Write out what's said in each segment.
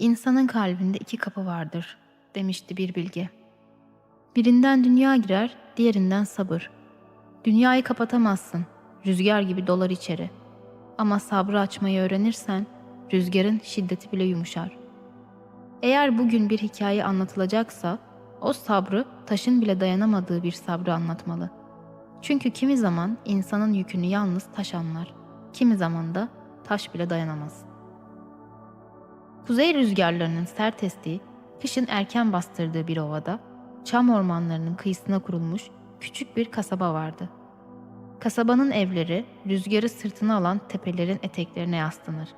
İnsanın kalbinde iki kapı vardır, demişti bir bilge. Birinden dünya girer, diğerinden sabır. Dünyayı kapatamazsın, rüzgar gibi dolar içeri. Ama sabrı açmayı öğrenirsen, rüzgarın şiddeti bile yumuşar. Eğer bugün bir hikaye anlatılacaksa, o sabrı taşın bile dayanamadığı bir sabrı anlatmalı. Çünkü kimi zaman insanın yükünü yalnız taş anlar, kimi zaman da taş bile dayanamaz. Kuzey rüzgarlarının sert estiği, kışın erken bastırdığı bir ovada, çam ormanlarının kıyısına kurulmuş küçük bir kasaba vardı. Kasabanın evleri rüzgarı sırtına alan tepelerin eteklerine yaslanır.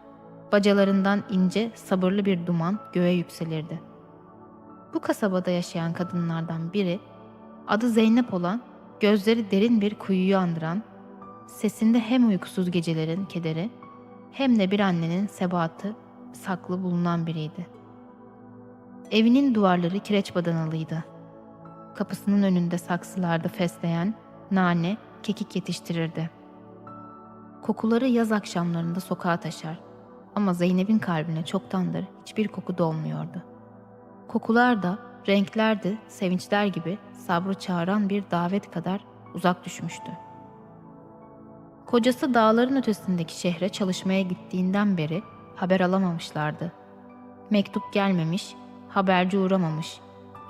Bacalarından ince, sabırlı bir duman göğe yükselirdi. Bu kasabada yaşayan kadınlardan biri, adı Zeynep olan, gözleri derin bir kuyuyu andıran, sesinde hem uykusuz gecelerin kederi, hem de bir annenin sebatı saklı bulunan biriydi. Evinin duvarları kireç badanalıydı. Kapısının önünde saksılarda fesleğen, nane, kekik yetiştirirdi. Kokuları yaz akşamlarında sokağa taşar ama Zeynep'in kalbine çoktandır hiçbir koku dolmuyordu. Kokular da, renkler de sevinçler gibi sabrı çağıran bir davet kadar uzak düşmüştü. Kocası dağların ötesindeki şehre çalışmaya gittiğinden beri haber alamamışlardı. Mektup gelmemiş, haberci uğramamış.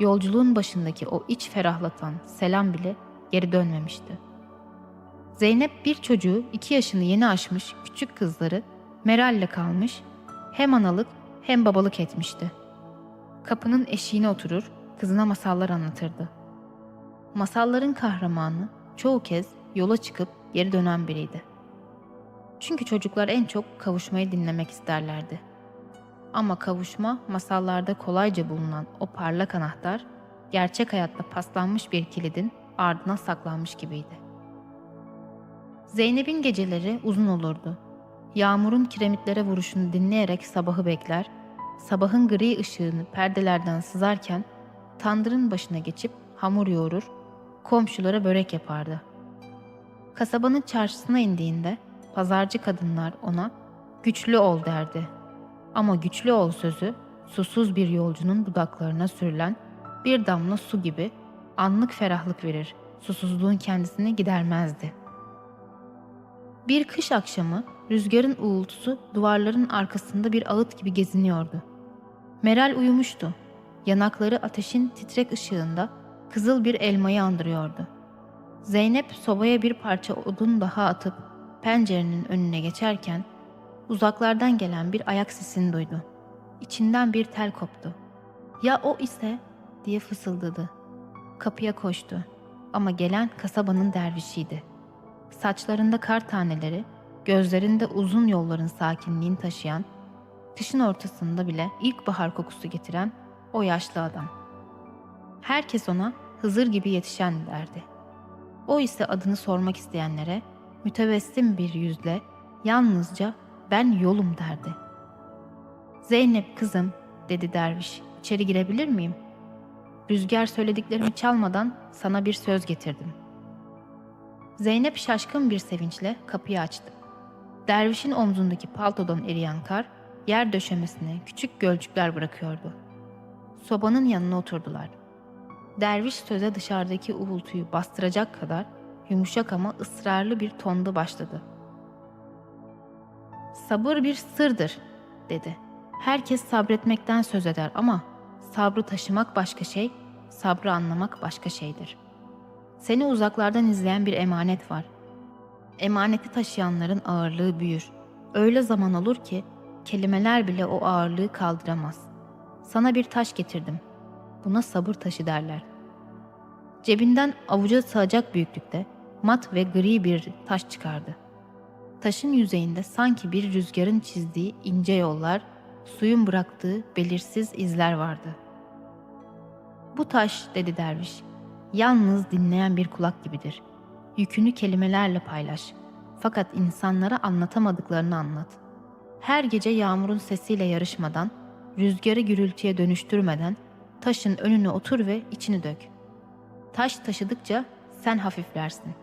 Yolculuğun başındaki o iç ferahlatan selam bile geri dönmemişti. Zeynep bir çocuğu iki yaşını yeni aşmış küçük kızları Meral'le kalmış, hem analık hem babalık etmişti. Kapının eşiğine oturur, kızına masallar anlatırdı. Masalların kahramanı çoğu kez yola çıkıp geri dönen biriydi. Çünkü çocuklar en çok kavuşmayı dinlemek isterlerdi. Ama kavuşma masallarda kolayca bulunan o parlak anahtar, gerçek hayatta paslanmış bir kilidin ardına saklanmış gibiydi. Zeynep'in geceleri uzun olurdu. Yağmurun kiremitlere vuruşunu dinleyerek sabahı bekler, sabahın gri ışığını perdelerden sızarken tandırın başına geçip hamur yoğurur, komşulara börek yapardı. Kasabanın çarşısına indiğinde pazarcı kadınlar ona güçlü ol derdi. Ama güçlü ol sözü susuz bir yolcunun dudaklarına sürülen bir damla su gibi anlık ferahlık verir, susuzluğun kendisini gidermezdi. Bir kış akşamı rüzgarın uğultusu duvarların arkasında bir ağıt gibi geziniyordu. Meral uyumuştu. Yanakları ateşin titrek ışığında kızıl bir elmayı andırıyordu. Zeynep sobaya bir parça odun daha atıp pencerenin önüne geçerken uzaklardan gelen bir ayak sesini duydu. İçinden bir tel koptu. Ya o ise diye fısıldadı. Kapıya koştu ama gelen kasabanın dervişiydi. Saçlarında kar taneleri, gözlerinde uzun yolların sakinliğini taşıyan, kışın ortasında bile ilkbahar kokusu getiren o yaşlı adam. Herkes ona Hızır gibi yetişen derdi. O ise adını sormak isteyenlere mütevessim bir yüzle yalnızca ben yolum derdi. Zeynep kızım dedi derviş içeri girebilir miyim? Rüzgar söylediklerimi çalmadan sana bir söz getirdim. Zeynep şaşkın bir sevinçle kapıyı açtı. Dervişin omzundaki paltodan eriyen kar yer döşemesine küçük gölcükler bırakıyordu. Sobanın yanına oturdular. Derviş söze dışarıdaki uğultuyu bastıracak kadar yumuşak ama ısrarlı bir tonda başladı. Sabır bir sırdır, dedi. Herkes sabretmekten söz eder ama sabrı taşımak başka şey, sabrı anlamak başka şeydir. Seni uzaklardan izleyen bir emanet var. Emaneti taşıyanların ağırlığı büyür. Öyle zaman olur ki kelimeler bile o ağırlığı kaldıramaz. Sana bir taş getirdim. Buna sabır taşı derler. Cebinden avuca sığacak büyüklükte mat ve gri bir taş çıkardı. Taşın yüzeyinde sanki bir rüzgarın çizdiği ince yollar, suyun bıraktığı belirsiz izler vardı. Bu taş, dedi derviş, yalnız dinleyen bir kulak gibidir. Yükünü kelimelerle paylaş. Fakat insanlara anlatamadıklarını anlat. Her gece yağmurun sesiyle yarışmadan, rüzgarı gürültüye dönüştürmeden taşın önüne otur ve içini dök. Taş taşıdıkça sen hafiflersin.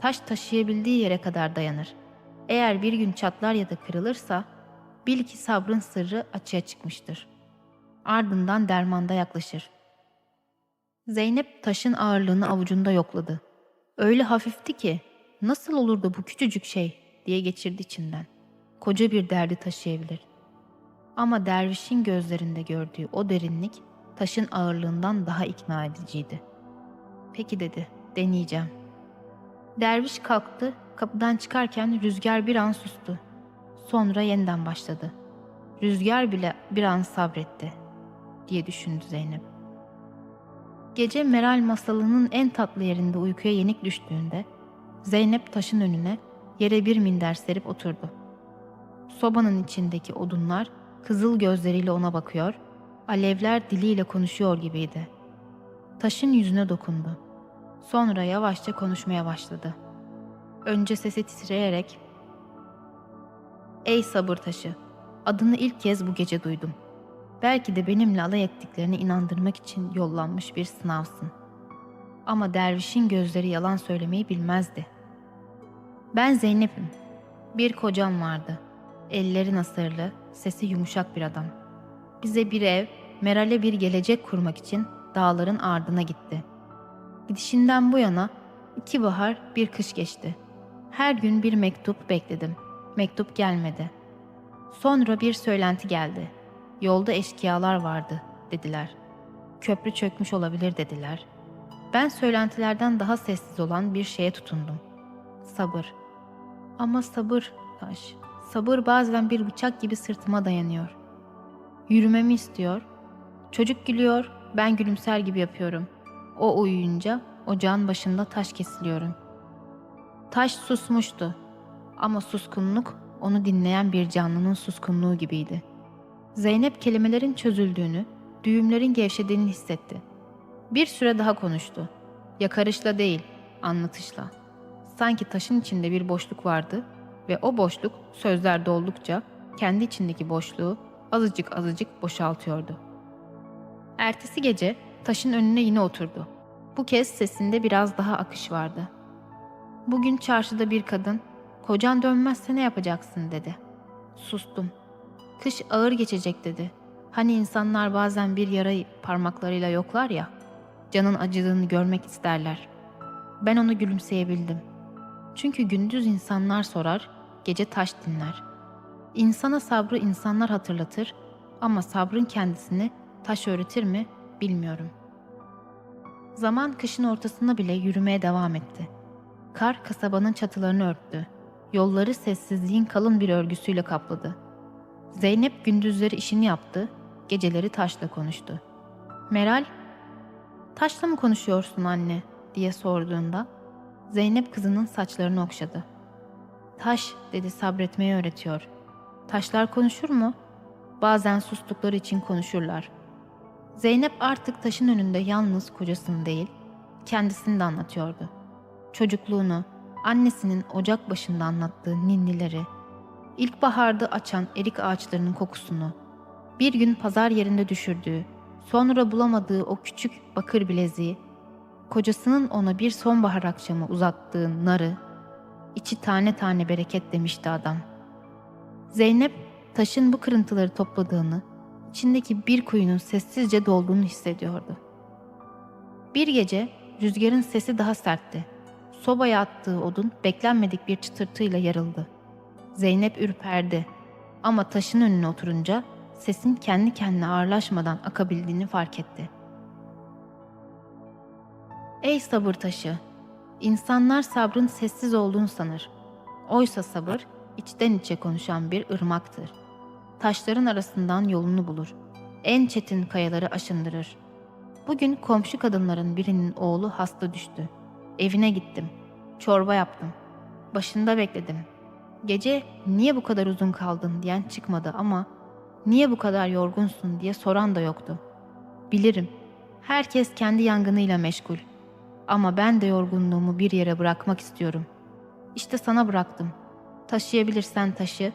Taş taşıyabildiği yere kadar dayanır. Eğer bir gün çatlar ya da kırılırsa bil ki sabrın sırrı açığa çıkmıştır. Ardından dermanda yaklaşır. Zeynep taşın ağırlığını avucunda yokladı. Öyle hafifti ki nasıl olur da bu küçücük şey diye geçirdi içinden. Koca bir derdi taşıyabilir. Ama dervişin gözlerinde gördüğü o derinlik taşın ağırlığından daha ikna ediciydi. Peki dedi, deneyeceğim. Derviş kalktı, kapıdan çıkarken rüzgar bir an sustu. Sonra yeniden başladı. Rüzgar bile bir an sabretti, diye düşündü Zeynep. Gece Meral masalının en tatlı yerinde uykuya yenik düştüğünde Zeynep taşın önüne yere bir minder serip oturdu. Sobanın içindeki odunlar kızıl gözleriyle ona bakıyor, alevler diliyle konuşuyor gibiydi. Taşın yüzüne dokundu. Sonra yavaşça konuşmaya başladı. Önce sesi titreyerek "Ey sabır taşı, adını ilk kez bu gece duydum. Belki de benimle alay ettiklerini inandırmak için yollanmış bir sınavsın. Ama dervişin gözleri yalan söylemeyi bilmezdi. Ben Zeynep'im. Bir kocam vardı. Elleri nasırlı, sesi yumuşak bir adam. Bize bir ev, Meral'e bir gelecek kurmak için dağların ardına gitti. Gidişinden bu yana iki bahar bir kış geçti. Her gün bir mektup bekledim. Mektup gelmedi. Sonra bir söylenti geldi. Yolda eşkıyalar vardı dediler. Köprü çökmüş olabilir dediler. Ben söylentilerden daha sessiz olan bir şeye tutundum. Sabır. Ama sabır taş. Sabır bazen bir bıçak gibi sırtıma dayanıyor. Yürümemi istiyor. Çocuk gülüyor, ben gülümser gibi yapıyorum. O uyuyunca ocağın başında taş kesiliyorum. Taş susmuştu. Ama suskunluk onu dinleyen bir canlının suskunluğu gibiydi. Zeynep kelimelerin çözüldüğünü, düğümlerin gevşediğini hissetti. Bir süre daha konuştu. Yakarışla değil, anlatışla. Sanki taşın içinde bir boşluk vardı ve o boşluk sözler doldukça kendi içindeki boşluğu azıcık azıcık boşaltıyordu. Ertesi gece taşın önüne yine oturdu. Bu kez sesinde biraz daha akış vardı. Bugün çarşıda bir kadın, kocan dönmezse ne yapacaksın dedi. Sustum. Kış ağır geçecek dedi. Hani insanlar bazen bir yarayı parmaklarıyla yoklar ya, canın acıdığını görmek isterler. Ben onu gülümseyebildim. Çünkü gündüz insanlar sorar, gece taş dinler. İnsana sabrı insanlar hatırlatır ama sabrın kendisini taş öğretir mi bilmiyorum. Zaman kışın ortasında bile yürümeye devam etti. Kar kasabanın çatılarını örttü. Yolları sessizliğin kalın bir örgüsüyle kapladı. Zeynep gündüzleri işini yaptı, geceleri taşla konuştu. Meral, "Taşla mı konuşuyorsun anne?" diye sorduğunda Zeynep kızının saçlarını okşadı. "Taş," dedi sabretmeyi öğretiyor. "Taşlar konuşur mu?" Bazen sustukları için konuşurlar. Zeynep artık taşın önünde yalnız kocasını değil, kendisini de anlatıyordu. Çocukluğunu, annesinin ocak başında anlattığı ninnileri, ilkbaharda açan erik ağaçlarının kokusunu, bir gün pazar yerinde düşürdüğü, sonra bulamadığı o küçük bakır bileziği, kocasının ona bir sonbahar akşamı uzattığı narı, içi tane tane bereket demişti adam. Zeynep taşın bu kırıntıları topladığını, içindeki bir kuyunun sessizce dolduğunu hissediyordu. Bir gece rüzgarın sesi daha sertti. Sobaya attığı odun beklenmedik bir çıtırtıyla yarıldı. Zeynep ürperdi ama taşın önüne oturunca sesin kendi kendine ağırlaşmadan akabildiğini fark etti. Ey sabır taşı! İnsanlar sabrın sessiz olduğunu sanır. Oysa sabır içten içe konuşan bir ırmaktır. Taşların arasından yolunu bulur. En çetin kayaları aşındırır. Bugün komşu kadınların birinin oğlu hasta düştü. Evine gittim. Çorba yaptım. Başında bekledim. Gece niye bu kadar uzun kaldın diyen çıkmadı ama niye bu kadar yorgunsun diye soran da yoktu. Bilirim. Herkes kendi yangınıyla meşgul. Ama ben de yorgunluğumu bir yere bırakmak istiyorum. İşte sana bıraktım. Taşıyabilirsen taşı,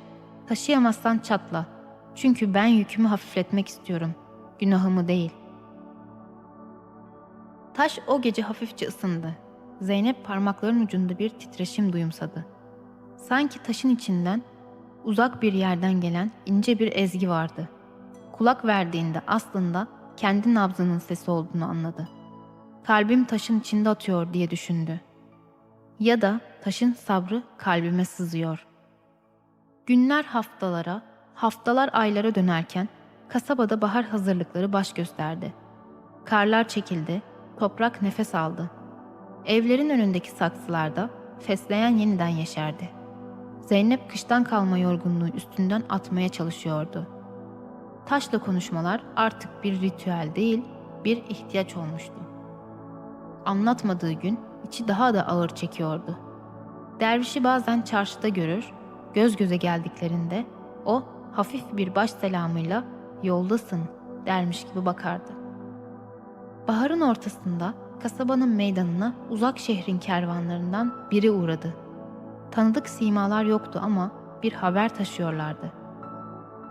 taşıyamazsan çatla. Çünkü ben yükümü hafifletmek istiyorum. Günahımı değil. Taş o gece hafifçe ısındı. Zeynep parmakların ucunda bir titreşim duyumsadı. Sanki taşın içinden uzak bir yerden gelen ince bir ezgi vardı. Kulak verdiğinde aslında kendi nabzının sesi olduğunu anladı. Kalbim taşın içinde atıyor diye düşündü. Ya da taşın sabrı kalbime sızıyor. Günler haftalara, haftalar aylara dönerken kasabada bahar hazırlıkları baş gösterdi. Karlar çekildi, toprak nefes aldı. Evlerin önündeki saksılarda fesleğen yeniden yeşerdi. Zeynep kıştan kalma yorgunluğu üstünden atmaya çalışıyordu. Taşla konuşmalar artık bir ritüel değil, bir ihtiyaç olmuştu. Anlatmadığı gün içi daha da ağır çekiyordu. Dervişi bazen çarşıda görür, göz göze geldiklerinde o hafif bir baş selamıyla yoldasın dermiş gibi bakardı. Baharın ortasında kasabanın meydanına uzak şehrin kervanlarından biri uğradı. Tanıdık simalar yoktu ama bir haber taşıyorlardı.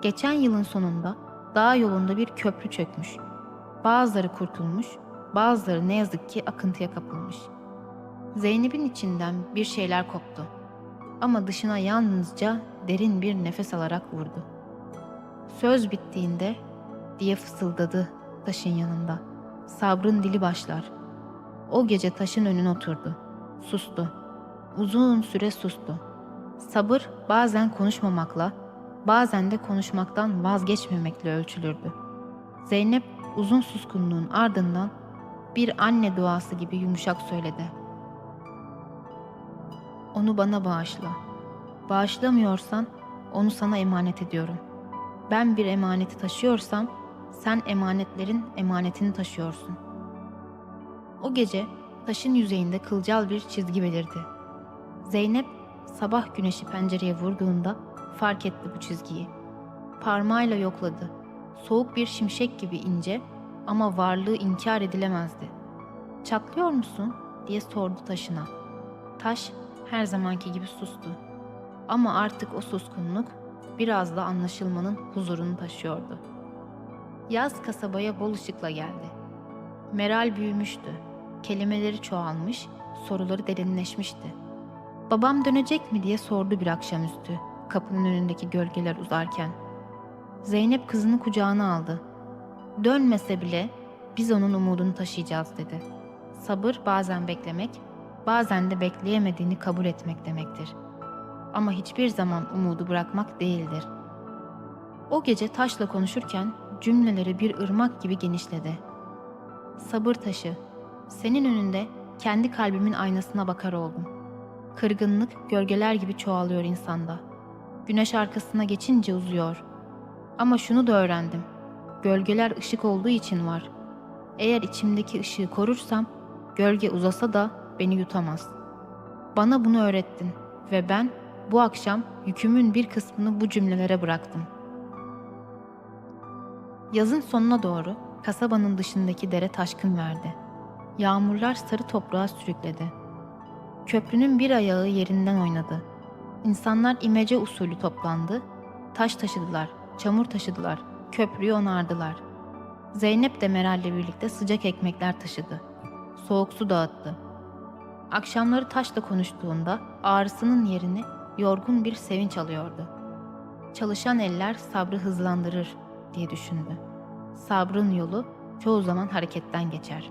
Geçen yılın sonunda dağ yolunda bir köprü çökmüş. Bazıları kurtulmuş, bazıları ne yazık ki akıntıya kapılmış. Zeynep'in içinden bir şeyler koptu. Ama dışına yalnızca derin bir nefes alarak vurdu. Söz bittiğinde diye fısıldadı taşın yanında. Sabrın dili başlar. O gece taşın önüne oturdu. Sustu. Uzun süre sustu. Sabır bazen konuşmamakla, bazen de konuşmaktan vazgeçmemekle ölçülürdü. Zeynep uzun suskunluğun ardından bir anne duası gibi yumuşak söyledi. Onu bana bağışla. Bağışlamıyorsan onu sana emanet ediyorum. Ben bir emaneti taşıyorsam sen emanetlerin emanetini taşıyorsun. O gece taşın yüzeyinde kılcal bir çizgi belirdi. Zeynep sabah güneşi pencereye vurduğunda fark etti bu çizgiyi. Parmağıyla yokladı. Soğuk bir şimşek gibi ince ama varlığı inkar edilemezdi. Çatlıyor musun? diye sordu taşına. Taş her zamanki gibi sustu. Ama artık o suskunluk biraz da anlaşılmanın huzurunu taşıyordu. Yaz kasabaya bol ışıkla geldi. Meral büyümüştü. Kelimeleri çoğalmış, soruları derinleşmişti. Babam dönecek mi diye sordu bir akşamüstü kapının önündeki gölgeler uzarken. Zeynep kızını kucağına aldı. Dönmese bile biz onun umudunu taşıyacağız dedi. Sabır bazen beklemek, bazen de bekleyemediğini kabul etmek demektir. Ama hiçbir zaman umudu bırakmak değildir. O gece taşla konuşurken cümleleri bir ırmak gibi genişledi. Sabır taşı, senin önünde kendi kalbimin aynasına bakar oldum. Kırgınlık gölgeler gibi çoğalıyor insanda. Güneş arkasına geçince uzuyor. Ama şunu da öğrendim. Gölgeler ışık olduğu için var. Eğer içimdeki ışığı korursam, gölge uzasa da beni yutamaz. Bana bunu öğrettin ve ben bu akşam yükümün bir kısmını bu cümlelere bıraktım. Yazın sonuna doğru kasabanın dışındaki dere taşkın verdi. Yağmurlar sarı toprağa sürükledi. Köprünün bir ayağı yerinden oynadı. İnsanlar imece usulü toplandı, taş taşıdılar, çamur taşıdılar, köprüyü onardılar. Zeynep de Meral'le birlikte sıcak ekmekler taşıdı. Soğuk su dağıttı. Akşamları taşla konuştuğunda ağrısının yerini yorgun bir sevinç alıyordu. Çalışan eller sabrı hızlandırır diye düşündü. Sabrın yolu çoğu zaman hareketten geçer.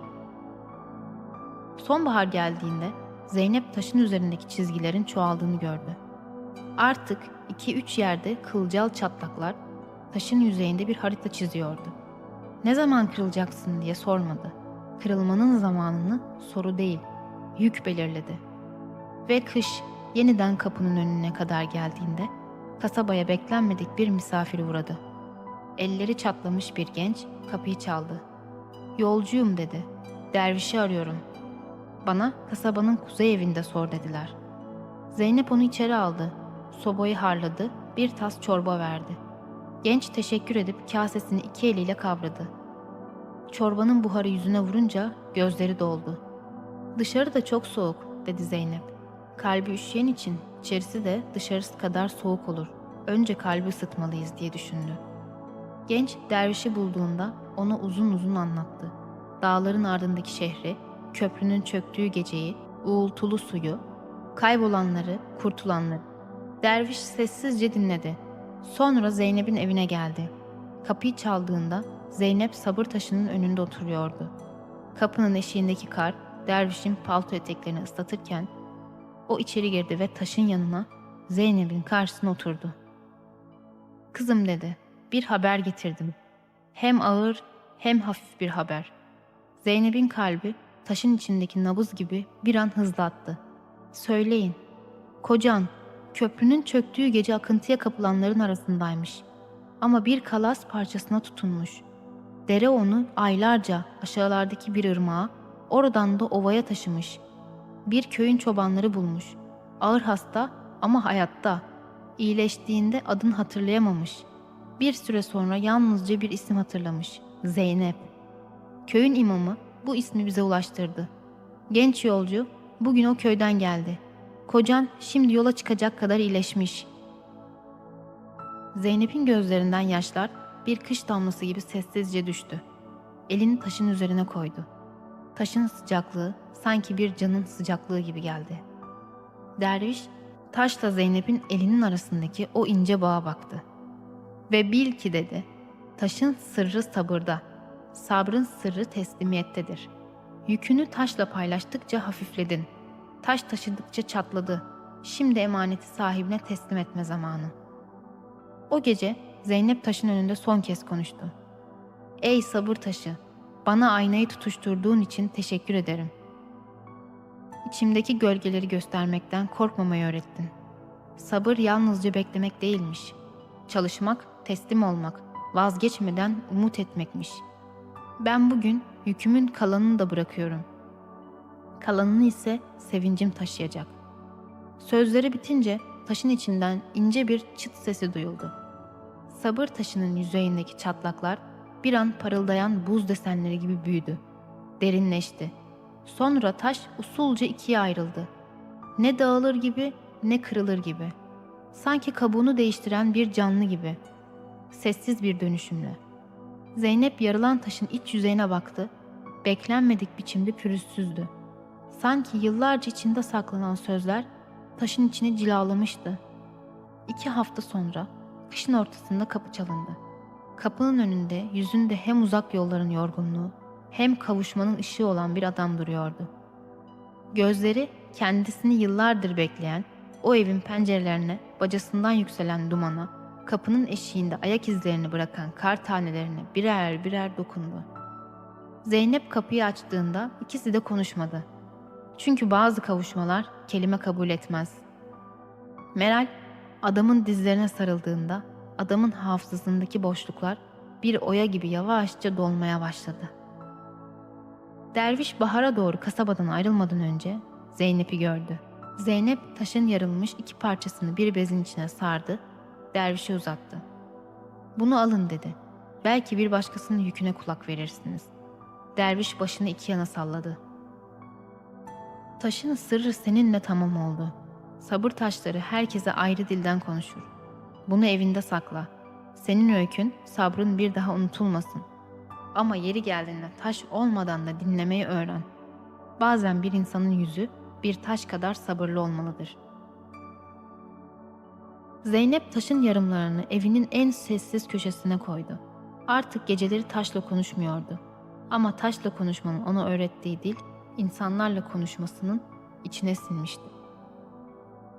Sonbahar geldiğinde Zeynep taşın üzerindeki çizgilerin çoğaldığını gördü. Artık iki üç yerde kılcal çatlaklar taşın yüzeyinde bir harita çiziyordu. Ne zaman kırılacaksın diye sormadı. Kırılmanın zamanını soru değil, yük belirledi. Ve kış yeniden kapının önüne kadar geldiğinde kasabaya beklenmedik bir misafir uğradı. Elleri çatlamış bir genç kapıyı çaldı. Yolcuyum dedi. Dervişi arıyorum. Bana kasabanın kuzey evinde sor dediler. Zeynep onu içeri aldı. Sobayı harladı, bir tas çorba verdi. Genç teşekkür edip kasesini iki eliyle kavradı. Çorbanın buharı yüzüne vurunca gözleri doldu. Dışarı da çok soğuk dedi Zeynep. Kalbi üşüyen için içerisi de dışarısı kadar soğuk olur. Önce kalbi ısıtmalıyız diye düşündü. Genç dervişi bulduğunda ona uzun uzun anlattı. Dağların ardındaki şehri, köprünün çöktüğü geceyi, uğultulu suyu, kaybolanları, kurtulanları. Derviş sessizce dinledi. Sonra Zeynep'in evine geldi. Kapıyı çaldığında Zeynep sabır taşının önünde oturuyordu. Kapının eşiğindeki kar dervişin palto eteklerini ıslatırken o içeri girdi ve taşın yanına Zeynep'in karşısına oturdu. Kızım dedi, bir haber getirdim. Hem ağır hem hafif bir haber. Zeynep'in kalbi taşın içindeki nabız gibi bir an hızlı attı. Söyleyin, kocan köprünün çöktüğü gece akıntıya kapılanların arasındaymış. Ama bir kalas parçasına tutunmuş. Dere onu aylarca aşağılardaki bir ırmağa, oradan da ovaya taşımış. Bir köyün çobanları bulmuş. Ağır hasta ama hayatta. İyileştiğinde adını hatırlayamamış. Bir süre sonra yalnızca bir isim hatırlamış. Zeynep. Köyün imamı bu ismi bize ulaştırdı. Genç yolcu bugün o köyden geldi. Kocan şimdi yola çıkacak kadar iyileşmiş. Zeynep'in gözlerinden yaşlar bir kış damlası gibi sessizce düştü. Elini taşın üzerine koydu. Taşın sıcaklığı sanki bir canın sıcaklığı gibi geldi. Derviş taşla Zeynep'in elinin arasındaki o ince bağa baktı. Ve bil ki dedi, taşın sırrı sabırda, sabrın sırrı teslimiyettedir. Yükünü taşla paylaştıkça hafifledin. Taş taşıdıkça çatladı. Şimdi emaneti sahibine teslim etme zamanı. O gece Zeynep taşın önünde son kez konuştu. Ey sabır taşı, bana aynayı tutuşturduğun için teşekkür ederim. İçimdeki gölgeleri göstermekten korkmamayı öğrettin. Sabır yalnızca beklemek değilmiş. Çalışmak, teslim olmak, vazgeçmeden umut etmekmiş. Ben bugün yükümün kalanını da bırakıyorum. Kalanını ise sevincim taşıyacak. Sözleri bitince taşın içinden ince bir çıt sesi duyuldu. Sabır taşının yüzeyindeki çatlaklar bir an parıldayan buz desenleri gibi büyüdü. Derinleşti. Sonra taş usulca ikiye ayrıldı. Ne dağılır gibi ne kırılır gibi. Sanki kabuğunu değiştiren bir canlı gibi. Sessiz bir dönüşümle. Zeynep yarılan taşın iç yüzeyine baktı. Beklenmedik biçimde pürüzsüzdü. Sanki yıllarca içinde saklanan sözler taşın içini cilalamıştı. İki hafta sonra kışın ortasında kapı çalındı. Kapının önünde yüzünde hem uzak yolların yorgunluğu hem kavuşmanın ışığı olan bir adam duruyordu. Gözleri kendisini yıllardır bekleyen o evin pencerelerine bacasından yükselen dumana, kapının eşiğinde ayak izlerini bırakan kar tanelerine birer birer dokundu. Zeynep kapıyı açtığında ikisi de konuşmadı. Çünkü bazı kavuşmalar kelime kabul etmez. Meral adamın dizlerine sarıldığında adamın hafızasındaki boşluklar bir oya gibi yavaşça dolmaya başladı. Derviş bahara doğru kasabadan ayrılmadan önce Zeynep'i gördü. Zeynep taşın yarılmış iki parçasını bir bezin içine sardı, dervişe uzattı. Bunu alın dedi. Belki bir başkasının yüküne kulak verirsiniz. Derviş başını iki yana salladı. Taşın sırrı seninle tamam oldu. Sabır taşları herkese ayrı dilden konuşur. Bunu evinde sakla. Senin öykün, sabrın bir daha unutulmasın. Ama yeri geldiğinde taş olmadan da dinlemeyi öğren. Bazen bir insanın yüzü bir taş kadar sabırlı olmalıdır. Zeynep taşın yarımlarını evinin en sessiz köşesine koydu. Artık geceleri taşla konuşmuyordu. Ama taşla konuşmanın ona öğrettiği dil, insanlarla konuşmasının içine sinmişti.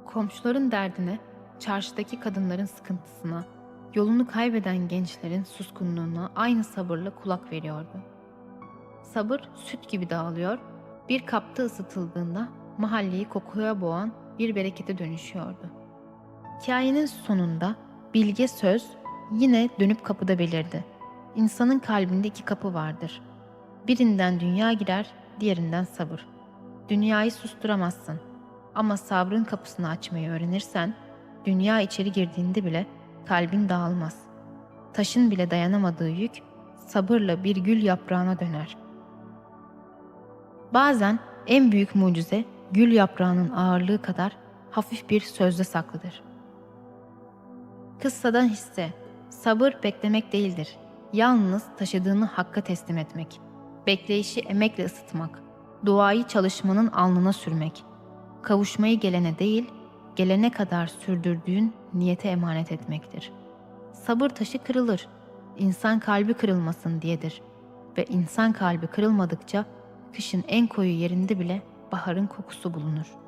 Komşuların derdine, çarşıdaki kadınların sıkıntısına, yolunu kaybeden gençlerin suskunluğuna aynı sabırla kulak veriyordu. Sabır süt gibi dağılıyor, bir kapta ısıtıldığında mahalleyi kokuya boğan bir berekete dönüşüyordu. Hikayenin sonunda bilge söz yine dönüp kapıda belirdi. İnsanın kalbinde iki kapı vardır. Birinden dünya girer, diğerinden sabır. Dünyayı susturamazsın ama sabrın kapısını açmayı öğrenirsen, dünya içeri girdiğinde bile kalbin dağılmaz. Taşın bile dayanamadığı yük sabırla bir gül yaprağına döner. Bazen en büyük mucize gül yaprağının ağırlığı kadar hafif bir sözde saklıdır. Kıssadan hisse, sabır beklemek değildir. Yalnız taşıdığını hakka teslim etmek. Bekleyişi emekle ısıtmak. Duayı çalışmanın alnına sürmek. Kavuşmayı gelene değil, gelene kadar sürdürdüğün niyete emanet etmektir. Sabır taşı kırılır insan kalbi kırılmasın diyedir. Ve insan kalbi kırılmadıkça kışın en koyu yerinde bile baharın kokusu bulunur.''